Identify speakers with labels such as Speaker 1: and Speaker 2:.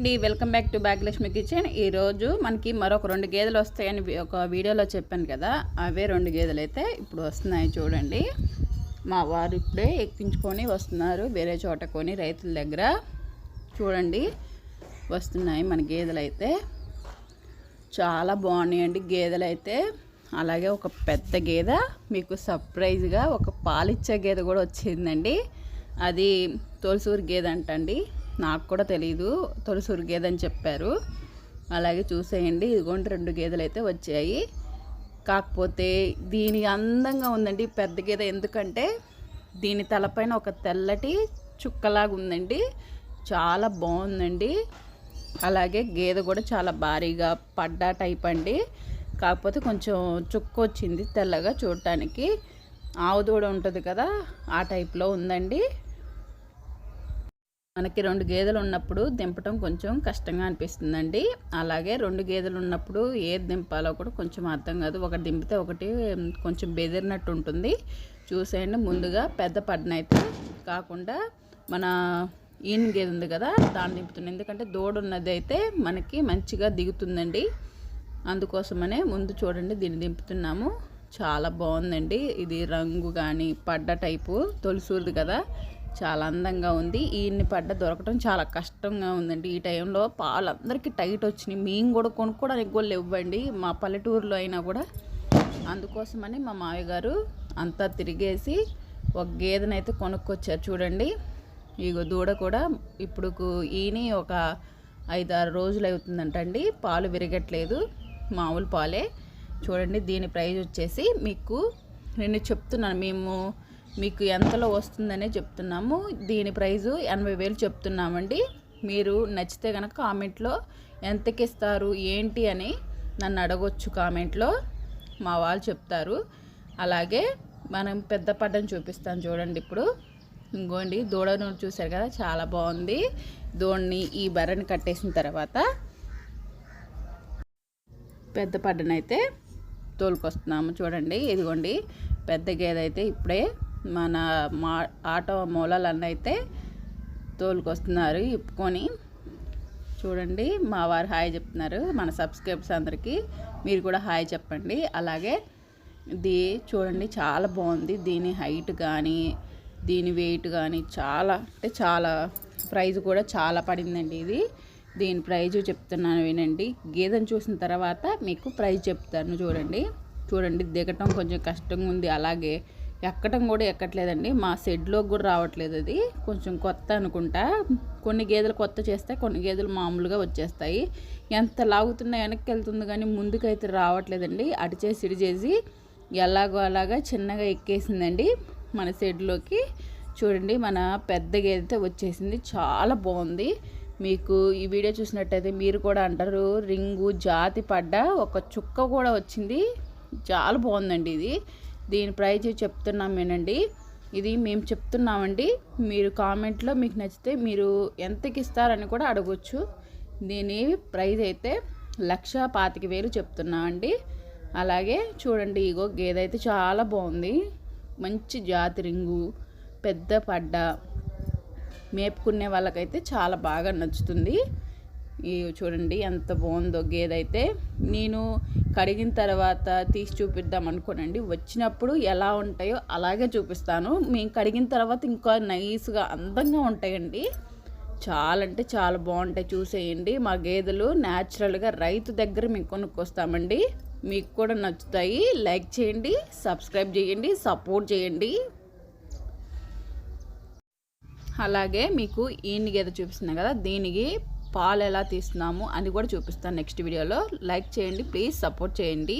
Speaker 1: అండి. Welcome back to Bhagyalakshmi kitchen. ఈరోజు మనకి మరొక రెండు గేదెలు వస్తాయని ఒక వీడియోలో చెప్పాను కదా. అవే రెండు గేదెలు అయితే ఇప్పుడు వస్తున్నాయి చూడండి. మా వారు ఇప్పుడే ఎక్కించుకొని వస్తున్నారు. వేరే చోట కొని రైతుల దగ్గర చూడండి. వస్తున్నాయి మన గేదెలు అయితే. చాలా బాగున్నాయండి గేదెలు అయితే. అలాగే ఒక పెద్ద గేదె మీకు సర్ప్రైజ్గా ఒక పాలిచ్చే గేదె కూడా వచ్చిందండి. అది తొలసూరు గేదె అంటండి. నాకు కూడా తెలియదు తొలిసూరు గేదె అని చెప్పారు. అలాగే చూసేయండి. ఇదిగోండి రెండు గేదెలు అయితే వచ్చాయి. కాకపోతే దీని అందంగా ఉందండి. పెద్ద గేదె ఎందుకంటే దీని తలపైన ఒక తెల్లటి చుక్కలాగా ఉందండి. చాలా బాగుందండి. అలాగే గేదె కూడా చాలా భారీగా పడ్డా టైప్ అండి. కాకపోతే కొంచెం చుక్క వచ్చింది తెల్లగా చూడటానికి. ఆవు దూడ ఉంటుంది కదా ఆ టైప్లో ఉందండి. మనకి రెండు గేదెలు ఉన్నప్పుడు దింపటం కొంచెం కష్టంగా అనిపిస్తుందండి. అలాగే రెండు గేదెలు ఉన్నప్పుడు ఏది దింపాలో కూడా కొంచెం అర్థం కాదు. ఒకటి దింపితే ఒకటి కొంచెం బెదిరినట్టు ఉంటుంది. చూసేయండి. ముందుగా పెద్ద పడినైతే కాకుండా మన ఈయన గేదె ఉంది కదా దాన్ని దింపుతుంది. ఎందుకంటే దూడ ఉన్నది అయితే మనకి మంచిగా దిగుతుందండి. అందుకోసమనే ముందు చూడండి దీన్ని దింపుతున్నాము. చాలా బాగుందండి. ఇది రంగు కానీ పడ్డ టైపు తొలిసూరుది కదా. చాలా అందంగా ఉంది. ఈయన్ని పడ్డ దొరకటం చాలా కష్టంగా ఉందండి. ఈ టైంలో పాలు అందరికీ టైట్ వచ్చినాయి. మేము కూడా కొనుక్కోవడానికి కూడా ఇవ్వండి మా పల్లెటూరులో అయినా కూడా. అందుకోసమని మా మావయ్య గారు అంతా తిరిగేసి ఒక గేదెనైతే కొనుక్కొచ్చారు చూడండి. ఇగో దూడ కూడా ఇప్పుడు ఈయన ఒక ఐదారు రోజులు అవుతుందంటండి. పాలు విరగట్లేదు. మామూలు పాలే. చూడండి దీని ప్రైజ్ వచ్చేసి మీకు నేను చెప్తున్నాను. మేము మీకు ఎంతలో వస్తుందనే చెప్తున్నాము. దీని ప్రైజు ఎనభై వేలు చెప్తున్నామండి. మీరు నచ్చితే కనుక కామెంట్లో ఎంతకి ఇస్తారు ఏంటి అని నన్ను అడగొచ్చు కామెంట్లో. మా వాళ్ళు చెప్తారు. అలాగే మనం పెద్ద పడ్డని చూపిస్తాను చూడండి ఇప్పుడు. ఇంకోండి దూడను చూశారు కదా చాలా బాగుంది. దూడని ఈ బర్రని కట్టేసిన తర్వాత పెద్ద పడ్డనైతే తోలుకొస్తున్నాము చూడండి. ఇదిగోండి పెద్ద గేదె అయితే ఇప్పుడే మన మా ఆటో మూలలన్నీ అయితే తోలుకొస్తున్నారు ఇప్పుకొని. చూడండి మా వారు హాయ్ చెప్తున్నారు మన సబ్స్క్రైబర్స్ అందరికీ మీరు కూడా హాయ్ చెప్పండి. అలాగే ఇది చూడండి చాలా బాగుంది. దీని హైట్ కానీ దీని వెయిట్ కానీ చాలా అంటే చాలా ప్రైజ్ కూడా చాలా పడిందండి ఇది. దీని ప్రైజ్ చెప్తున్నాను వినండి. గేదెను చూసిన తర్వాత మీకు ప్రైజ్ చెప్తాను చూడండి. చూడండి దిగటం కొంచెం కష్టంగా ఉంది అలాగే ఎక్కడం కూడా ఎక్కట్లేదండి. మా షెడ్లోకి కూడా రావట్లేదు అది. కొంచెం కొత్త అనుకుంటా. కొన్ని గేదెలు కొత్త చేస్తే కొన్ని గేదెలు మామూలుగా వచ్చేస్తాయి. ఎంత లాగుతున్నా వెనక్కి వెళ్తుంది కానీ ముందుకైతే రావట్లేదండి. అటు చేసి ఇటు చేసి ఎలాగో అలాగా చిన్నగా ఎక్కేసిందండి మన షెడ్లోకి. చూడండి మన పెద్ద గేదెతో వచ్చేసింది. చాలా బాగుంది. మీకు ఈ వీడియో చూసినట్టయితే మీరు కూడా అంటారు రింగు జాతి పడ్డ ఒక చుక్క కూడా వచ్చింది. చాలా బాగుందండి ఇది. దీని ప్రైజ్ చెప్తున్నాం వినండి ఇది మేము చెప్తున్నామండి. మీరు కామెంట్లో మీకు నచ్చితే మీరు ఎంతకి ఇస్తారని కూడా అడగొచ్చు. దీని ప్రైజ్ అయితే లక్ష పాతిక వేలు చెప్తున్నామండి అలాగే చూడండి ఇగో గేదె అయితే చాలా బాగుంది. మంచి జాతి రింగు పెద్ద పడ్డ మేపుకునే వాళ్ళకైతే చాలా బాగా నచ్చుతుంది. చూడండి ఎంత బాగుందో గేదె అయితే నేను కడిగిన తర్వాత తీసి చూపిద్దాం అనుకోనండి. వచ్చినప్పుడు ఎలా ఉంటాయో అలాగే చూపిస్తాను. మేము కడిగిన తర్వాత ఇంకా నైస్గా అందంగా ఉంటాయండి. చాలా అంటే చాలా బాగుంటాయి. చూసేయండి. మా గేదెలు న్యాచురల్గా రైతు దగ్గర మేము కొనుక్కొస్తామండి. మీకు కూడా నచ్చుతాయి. లైక్ చేయండి సబ్స్క్రైబ్ చేయండి సపోర్ట్ చేయండి. అలాగే మీకు ఈయన గేదె చూపిస్తున్నాను కదా దీనికి పాలు ఎలా తీస్తున్నాము అని కూడా చూపిస్తాను నెక్స్ట్ వీడియోలో. లైక్ చేయండి ప్లీజ్ సపోర్ట్ చేయండి.